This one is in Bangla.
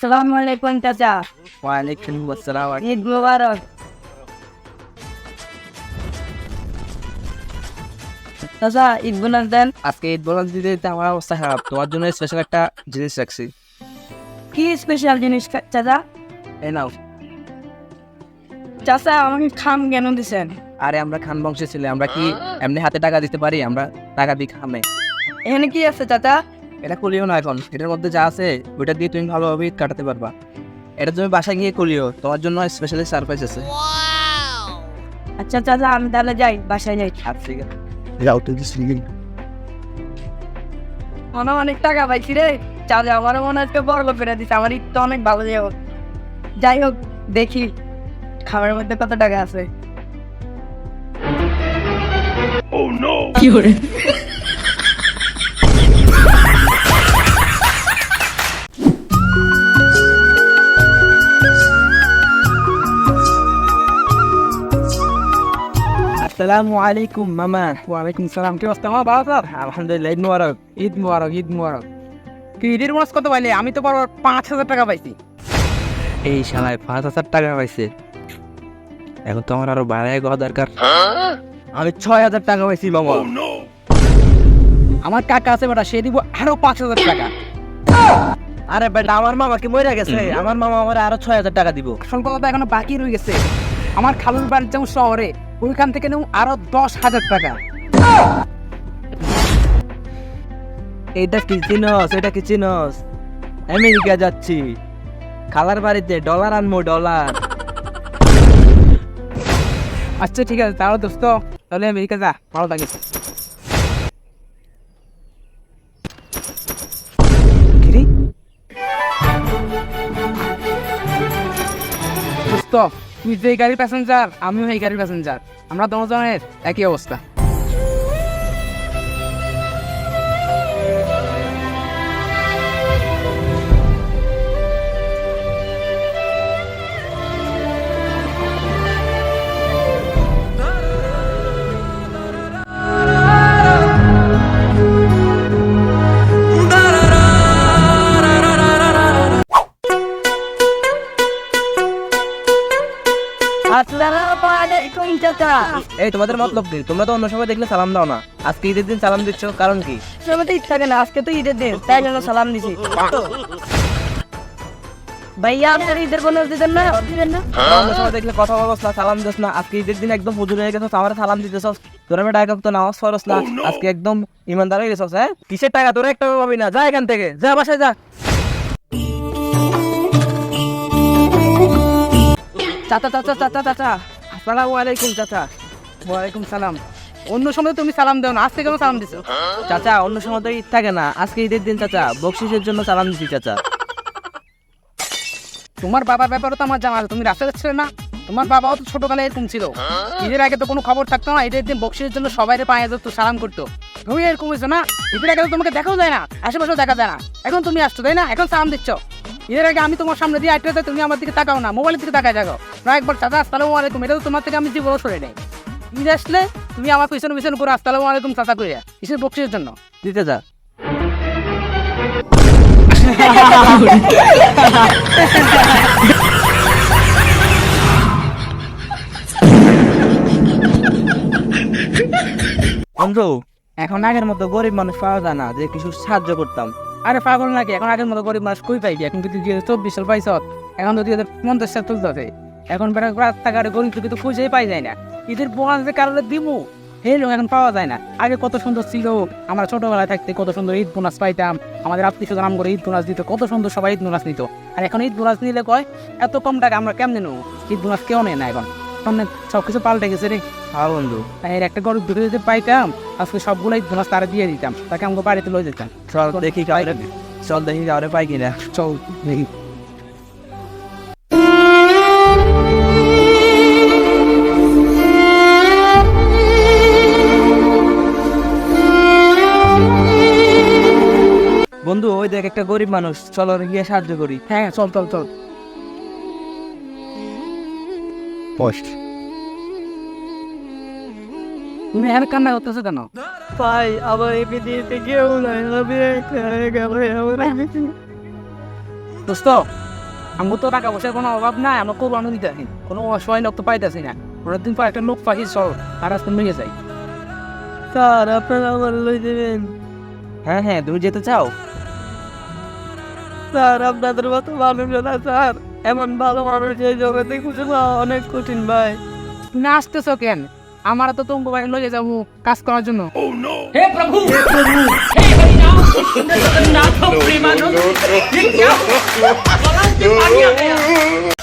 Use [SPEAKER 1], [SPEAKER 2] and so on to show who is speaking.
[SPEAKER 1] সালাম আলাইকুম চাচা।
[SPEAKER 2] ওয়ালাইকুম আসসালাম।
[SPEAKER 1] ঈদ মুবারক। চাচা ঈদ বোনাস দেন।
[SPEAKER 2] আজকে ঈদ বোনাস দিতে দিতে আমার অবস্থা খারাপ। তোমার জন্য স্পেশাল একটা জিনিস রাখছি।
[SPEAKER 1] কি স্পেশাল জিনিস চাচা?
[SPEAKER 2] এই নাও।
[SPEAKER 1] চাচা আমাকে খাম কেন দিছেন?
[SPEAKER 2] আরে আমরা খান বংশে ছিলে আমরা কি এমনি হাতে টাকা দিতে পারি? আমরা টাকা দিই খামে।
[SPEAKER 1] এখানে কি আছে চাচা?
[SPEAKER 2] এটা খুলিও না এখন। এটার মধ্যে যা আছে ওইটা দিয়ে তুমি ভালোভাবে ঈদ কাটাতে পারবা। এটা তুমি বাসায় গিয়ে খুলিও তোমার জন্য স্পেশালি সারপ্রাইজ আছে।
[SPEAKER 1] আচ্ছা চাচা আমি তাহলে যাই বাসায় যাই।
[SPEAKER 2] আর ঠিক আছে।
[SPEAKER 3] যাও তুই সিঙ্গেল
[SPEAKER 1] মনে অনেক টাকা পাইছি রে। চাচা আমারও মনে হচ্ছে বড় লোক করে দিচ্ছে আমার ঈদ তো অনেক ভালো যাই হোক। যাই হোক দেখি। খাবারের মধ্যে কত টাকা আছে?
[SPEAKER 2] আসসালামু আলাইকুম মামা
[SPEAKER 4] ওয়ালাইকুম সালাম কি অবস্থা আমার ভালো
[SPEAKER 2] আলহামদুলিল্লাহ ঈদ মুবারক।
[SPEAKER 4] ঈদ মুবারক ঈদ মুবারক। কি ঈদের বোনাস কত পাইলে? আমি তো বড় পাঁচ হাজার টাকা পাইছি।
[SPEAKER 2] এই শালায় পাঁচ হাজার টাকা পাইছে। এখন তো আমার আরও বাড়ায় গা দরকার। আমি ছয় হাজার টাকা পাইছি মামা।
[SPEAKER 4] আমার কাকা আছে বেটা সে দিব আরও পাঁচ হাজার টাকা।
[SPEAKER 2] আরে বেটা আমার মামা কি মরে গেছে? আমার মামা আমার আরও ছয় হাজার টাকা দিব।
[SPEAKER 4] আসল কথা তো এখনও বাকি রয়ে গেছে। আমার খালুর বাড়ি যেমন শহরে ওইখান থেকে নেব আরও দশ হাজার টাকা।
[SPEAKER 2] এটা কি চিনস? এটা কি চিনস? আমেরিকা যাচ্ছি। খালার বাড়িতে ডলার আনব ডলার।
[SPEAKER 4] আচ্ছা ঠিক আছে তাহলে দোস্ত। তাহলে আমেরিকা যা ভালো থাকিস তুই যে গাড়ির প্যাসেঞ্জার আমিও এই গাড়ির প্যাসেঞ্জার আমরা দুজনের একই অবস্থা
[SPEAKER 1] চাচা
[SPEAKER 2] এই তোমাদের মতলব কি? তোমরা তো অন্য সময় দেখলে সালাম দাও না। আজকে ঈদের দিন সালাম দিচ্ছ কারণ কি?
[SPEAKER 1] সময় তো ঈদ থাকে না আজকে তো ঈদের দিন তাই জন্য সালাম দিছি। ভাইয়া আপনার ঈদের বোনাস দিতেন না? দিবেন না?
[SPEAKER 2] অন্য সময় দেখলে কথা বলছ না সালাম দিস না। আজকে ঈদের দিন একদম হুজুর হয়ে গেছো আমার সালাম দিতেছ। তোরা আমি টাকা তো নামাজ ফরস না। আজকে একদম ইমানদার হয়ে গেছস হ্যাঁ? কিসের টাকা? তোরা একটা পাবি না। যা এখান থেকে যা বাসায় যা।
[SPEAKER 4] চাচা চাচা চাচা চাচা। আসসালামু আলাইকুম, চাচা। ওয়ালাইকুম সালাম। অন্য সময় তুমি সালাম দাও না, আজকে কেন সালাম দিছো?
[SPEAKER 2] চাচা, অন্য সময় তো ঈদ থাকে না। আজকে ঈদের দিন, চাচা। বকশিসের জন্য সালাম দিছি, চাচা।
[SPEAKER 4] তোমার বাবার ব্যাপারে তো আমার জানা আছে। তুমি রাস্তায় যাচ্ছিলে না। তোমার বাবাও তো ছোটবেলায় এরকম ছিল। ঈদের আগে তো কোনো খবর থাকতো না। ঈদের দিন বক্সির জন্য সবাই পায়ে যেত সালাম করতো। তুমি এরকম হয়েছো না? ঈদের আগে তো তোমাকে দেখাও যায় না। আশেপাশেও দেখা যায় না। এখন তুমি আসছো, তাই না? এখন সালাম দিচ্ছ। ঈদের আগে আমি তোমার সামনে দিয়ে আটকে তুমি আমার দিকে তাকাও না মোবাইলের দিকে তাকায় যাও না একবার চাচা আসসালামু আলাইকুম এটা তো তোমার থেকে আমি জীবনও সরে নেই। ঈদ আসলে তুমি আমার পিছনে পিছনে করে আসসালামু আলাইকুম চাচা করে কিসের বক্সির জন্য?
[SPEAKER 2] দিতে যা। বন্ধু এখন আগের মতো গরিব মানুষ পাওয়া যায় না যে কিছু সাহায্য করতাম।
[SPEAKER 4] আরে পাগল নাকি? এখন আগের মতো গরিব মানুষ কই পাইবি? এখন কিন্তু চব্বিশ সাল পাইছ, এখন তো দুই হাজার পঞ্চাশ সাল তুলতে এখন রাস্তাঘাটে গরিব লোকে তো খুঁজেই পাই যায় না। ঈদের বোনাস যে কারণে দিমু এই এখন পাওয়া যায় না। আগে কত সুন্দর ছিল, আমরা ছোটবেলায় থাকতে কত সুন্দর ঈদ বোনাস পাইতাম। আমাদের আত্মীয় স্বজন করে ঈদ বোনাস দিত, কত সুন্দর সবাই ঈদ বোনাস নিত। আর এখন ঈদ বোনাস নিলে কয়, এত কম টাকা আমরা কেমনে নেব? ঈদ বোনাস কেউ নেয় না এখন। সামনে সব কিছু পাল্টে গেছে রে।
[SPEAKER 2] হ্যাঁ বন্ধু।
[SPEAKER 4] এর একটা গরিব দুটো যদি পাইতাম আজকে সবগুলো ঈদ তারা দিয়ে দিতাম তাকে আমাকে বাড়িতে লয়ে যেতাম।
[SPEAKER 2] চল দেখি চল দেখি কাউরে পাই কিনা।
[SPEAKER 4] চল দেখি।
[SPEAKER 2] বন্ধু ওই দেখ একটা গরিব মানুষ চলো গিয়ে সাহায্য করি।
[SPEAKER 4] হ্যাঁ চল চল চল।
[SPEAKER 3] পোস্ট
[SPEAKER 4] তুমি কান্না করতেছো কেন?
[SPEAKER 1] ভাই আমার এই পৃথিবীতে কেউ নাই আমি পৃথিবী-
[SPEAKER 4] দোস্ত আমার তো টাকা পয়সার কোনো অভাব নাই আমরা কোরবানি দিতে আসি। কোনো অসহায় লোক তো পাইতেছি না। ওরা দিন পর একটা লোক পাখি চল তার আজকে মেয়ে যাই
[SPEAKER 1] স্যার আপনারা আমার লই দেবেন?
[SPEAKER 2] হ্যাঁ হ্যাঁ তুমি যেতে চাও?
[SPEAKER 1] স্যার আপনাদের মতো মানুষ না স্যার। এমন ভালো মানুষ এই জগতে খুঁজে পাওয়া অনেক কঠিন ভাই।
[SPEAKER 4] না আসতেছ কেন? আমার তো তোমার বাইরে লয়ে যাব কাজ করার জন্য।
[SPEAKER 3] oh, হে প্রভু! হে প্রভু! হে প্রেমানন্দ